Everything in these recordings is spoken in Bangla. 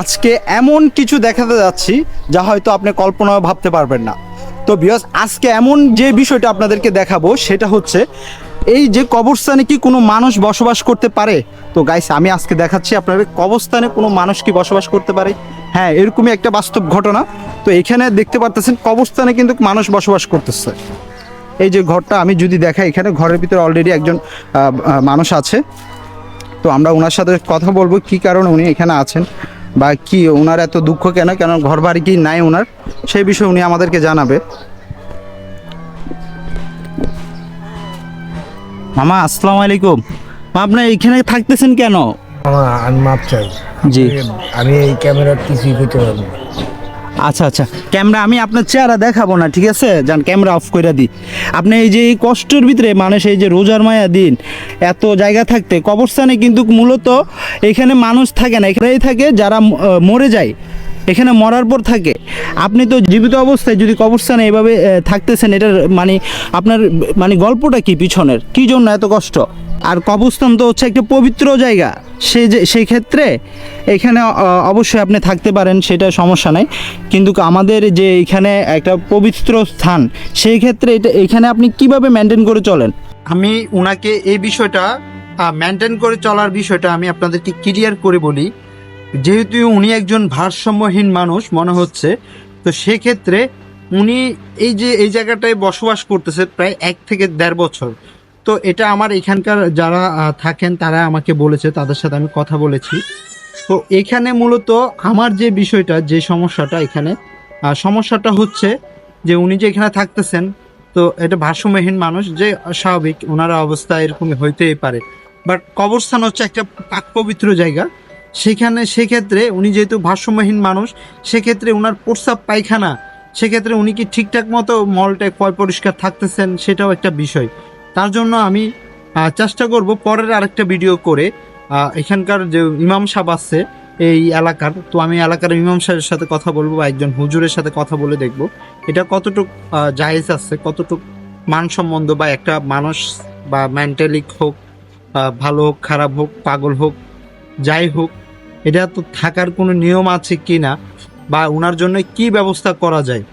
আজকে এমন কিছু দেখাতে যাচ্ছি যা হয়তো আপনি কল্পনাও ভাবতে পারবেন না। তো বিয়স আজকে এমন যে বিষয়টা আপনাদেরকে দেখাবো, সেটা হচ্ছে এই যে কবরস্থানে কি কোনো মানুষ বসবাস করতে পারে? তো গাইস আমি আজকে দেখাচ্ছি আপনাদের কবরস্থানে কোনো মানুষ কি বসবাস করতে পারে? হ্যাঁ এরকমই একটা বাস্তব ঘটনা। তো এখানে দেখতে পারতেছেন, কবরস্থানে কিন্তু মানুষ বসবাস করতেছে। এই যে ঘরটা আমি যদি দেখাই, এখানে ঘরের ভিতরে অলরেডি একজন মানুষ আছে। তো আমরা ওনার সাথে কথা বলব, কি কারণে উনি এখানে আছেন। বা কি ওনার এত দুঃখ কেন? কেন ঘর বাড়ি কি নাই ওনার সেই বিষয়ে উনি আমাদেরকে জানাবে। মামা আসসালামু আলাইকুম। মা, আপনি এখানে থাকতেছেন কেন? আমি মাপ চাই। জি। আমি এই ক্যামেরার কিছুই করতে পারব। আচ্ছা আচ্ছা। ক্যামেরা, আমি আপনার চেহারা দেখাবো না, ঠিক আছে? যান, ক্যামেরা অফ করে দিই। আপনি এই যে এই কষ্টের ভিতরে মানুষ, এই যে রোজার মায়া দিন, এত জায়গা থাকতে, কবরস্থানে কিন্তু মূলত এখানে মানুষ থাকে না, এখানেই থাকে যারা মরে যায়, এখানে মরার পর থাকে। আপনি তো জীবিত অবস্থায় যদি কবরস্থানে এভাবে থাকতেছেন, এটার মানে আপনার মানে গল্পটা কি পিছনের? কি জন্য এত কষ্ট? আর কবরস্থান তো হচ্ছে একটা পবিত্র জায়গা। সে যে সেই ক্ষেত্রে এখানে অবশ্যই আপনি থাকতে পারেন, সেটা সমস্যা নাই। কিন্তু আমাদের যে এখানে একটা পবিত্র স্থান, সেই ক্ষেত্রে এটা, এখানে আপনি কীভাবে মেনটেন করে চলেন? আমি ওনাকে এই বিষয়টা মেনটেন করে চলার বিষয়টা আমি আপনাদেরকে ক্লিয়ার করে বলি। যেহেতু উনি একজন ভারসাম্যহীন মানুষ, মনে হচ্ছে, তো সেক্ষেত্রে উনি এই যে, এই জায়গাটায় বসবাস করতেছে প্রায় এক থেকে দেড় বছর। তো এটা আমার এখানকার যারা থাকেন তারা আমাকে বলেছে, তাদের সাথে আমি কথা বলেছি। তো এখানে মূলত আমার যে বিষয়টা, যে সমস্যাটা এখানে সমস্যাটা হচ্ছে যে উনি যে এখানে থাকতেছেন, তো এটা ভারসাম্যহীন মানুষ, যে স্বাভাবিক ওনারা অবস্থা এরকমই হইতেই পারে। বাট কবরস্থান হচ্ছে একটা পাক পবিত্র জায়গা। সেখানে সেক্ষেত্রে উনি যেহেতু ভারসাম্যহীন মানুষ, সেক্ষেত্রে ওনার প্রস্রাব পায়খানা, সেক্ষেত্রে উনি কি ঠিকঠাক মতো মলটায় কয় পরিষ্কার থাকতেছেন, সেটাও একটা বিষয়। তার জন্য আমি চেষ্টা করব পরের আরেকটা ভিডিও করে এখানকার যে ইমাম সাহেব আছে, এই এলাকার, তো আমি এলাকার ইমাম সাহেবের সাথে কথা বলব বা একজন হুজুরের সাথে কথা বলে দেখব, এটা কতটুক জায়েজ আছে, কতটুক মান সম্বন্ধ বা একটা মানুষ বা মেন্টালিক হোক ভালো হোক, খারাপ হোক, পাগল হোক, যাই হোক, এটা তো থাকার কোনো নিয়ম আছে কি না বা ওনার জন্য কি ব্যবস্থা করা যায়?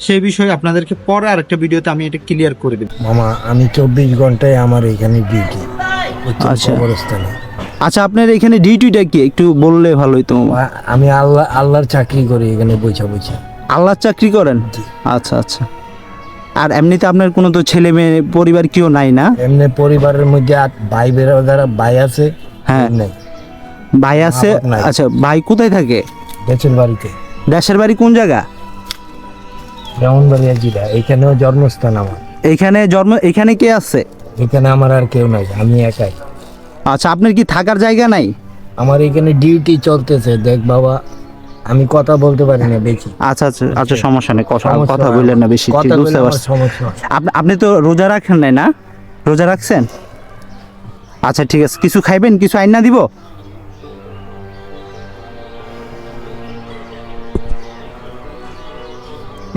সেই বিষয়ে আপনাদেরকে পরে আরেকটা ভিডিওতে আমি এটা ক্লিয়ার করে দেব। মামা আমি চব্বিশ ঘন্টায় আমার এখানে ডিউটি আচ্ছা। কবরস্থানে। আচ্ছা আপনার এখানে ডিউটিটা কি? একটু বললে ভালো হতো আ- আমি আল্লাহ আল্লাহর চাকরি করি এখানে বইছা বৈছা আল্লাহর চাকরি করেন? আচ্ছা আচ্ছা। আর এমনিতে আপনার কোনো তো ছেলে মেয়ে পরিবার কেউ নাই না? এমনি পরিবারের মধ্যে আর ভাই বেরো যারা ভাই আছে হ্যাঁ। নেই। ভাই আছে। আচ্ছা ভাই কোথায় থাকে? বেচুর বাড়িতে। দেশের বাড়ি কোন জায়গা? ব্রাহ্মণবাড়িয়া এখানেও জন্মস্থান আমার। এখানে জন্ম এখানে কে আছে? এখানে আমার আর কেউ নাই আমি একাই। আচ্ছা আপনার কি থাকার জায়গা নাই? আমার এখানে ডিউটি চলতেছে দেখ বাবা আমি কথা বলতে পারি না বেশি। আচ্ছা আচ্ছা আচ্ছা সমস্যা নেই কথা কথা বললেন না বেশি বুঝতে পারছি। আপনি আপনি তো রোজা রাখেন নাই না? রোজা রাখছেন? আচ্ছা ঠিক আছে কিছু খাইবেন? কিছু আইনা দিব?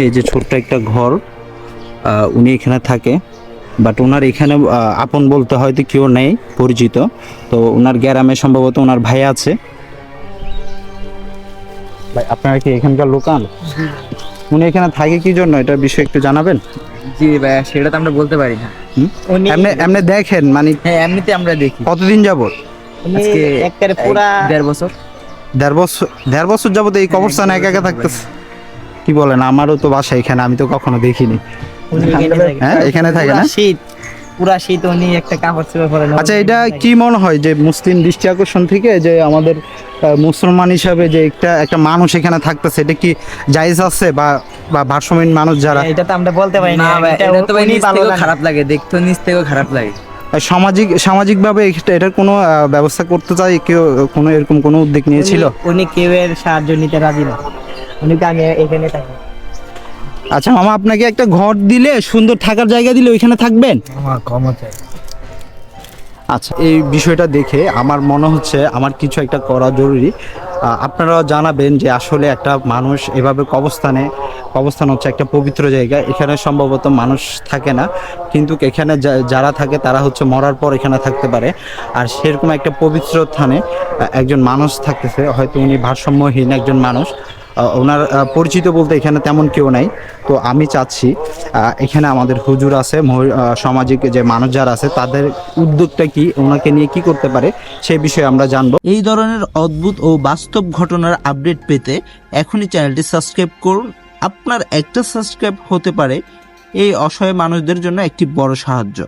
এই যে ছোট্ট একটা ঘর উনি এখানে থাকে। বাট ওনার এখানে আপন বলতে হয়তো কেউ নেই পরিচিত। তো ওনার গ্রামে সম্ভবত ওনার ভাই আছে। ভাই আপনারা কি এখানকার লোকাল? উনি এখানে থাকে কি জন্য? এটার বিষয়ে একটু জানাবেন? জি ভাইয়া সেটা তো আমরা বলতে পারি না। এমনি এমনি দেখেন মানে হ্যাঁ এমনিতে আমরা দেখি। কতদিন যাবত আজকে একবারে পুরা দেড় বছর। দেড় বছর দেড় বছর যাবত এই কবরস্থানে একা একা থাকতেছে? কি বলেন আমারও তো বাসা এখানে আমি তো কখনো দেখিনি। থাকে। হ্যাঁ এখানে থাকে না? শীত পুরা শীত উনি একটা কাপড় চোপড় পরে আচ্ছা এটা কি মনে হয় যে মুসলিম দৃষ্টি আকর্ষণ থেকে যে আমাদের মুসলমান হিসাবে যে একটা একটা মানুষ এখানে থাকতেছে এটা কি জায়েজ আছে? বা বা ভারসাম্যহীন মানুষ যারা এটা তো আমরা বলতে পারি না। এটা তো নিচ থেকেও খারাপ লাগে দেখতে নিচ থেকেও খারাপ লাগে। সামাজিক সামাজিকভাবে এটা- এটার কোনো ব্যবস্থা করতে চাই? কেউ কোনো এরকম কোনো উদ্যোগ নিয়েছিল? উনি- উনি কেউ এর সাহায্য নিতে রাজি না। উনি আমি এখানে থাকি আচ্ছা মামা আপনাকে একটা ঘর দিলে সুন্দর থাকার জায়গা দিলে ওইখানে থাকবেন? আচ্ছা এই বিষয়টা দেখে আমার মনে হচ্ছে আমার কিছু একটা করা জরুরি। আপনারাও জানাবেন যে আসলে একটা মানুষ এভাবে কবস্থানে কবস্থান হচ্ছে একটা পবিত্র জায়গা। এখানে সম্ভবত মানুষ থাকে না, কিন্তু এখানে যারা থাকে তারা হচ্ছে মরার পর এখানে থাকতে পারে। আর সেরকম একটা পবিত্র স্থানে একজন মানুষ থাকতেছে, হয়তো উনি ভারসাম্যহীন একজন মানুষ। ওনার পরিচিত বলতে এখানে তেমন কেউ নাই। তো আমি চাচ্ছি এখানে আমাদের হুজুর আছে সামাজিক যে মানুষ যারা আছে, তাদের উদ্যোগটা কি, ওনাকে নিয়ে কি করতে পারে, সে বিষয়ে আমরা জানব। এই ধরনের অদ্ভুত ও বাস্তব ঘটনার আপডেট পেতে এখনই চ্যানেলটি সাবস্ক্রাইব করুন। আপনার একটা সাবস্ক্রাইব হতে পারে এই অসহায় মানুষদের জন্য একটি বড় সাহায্য।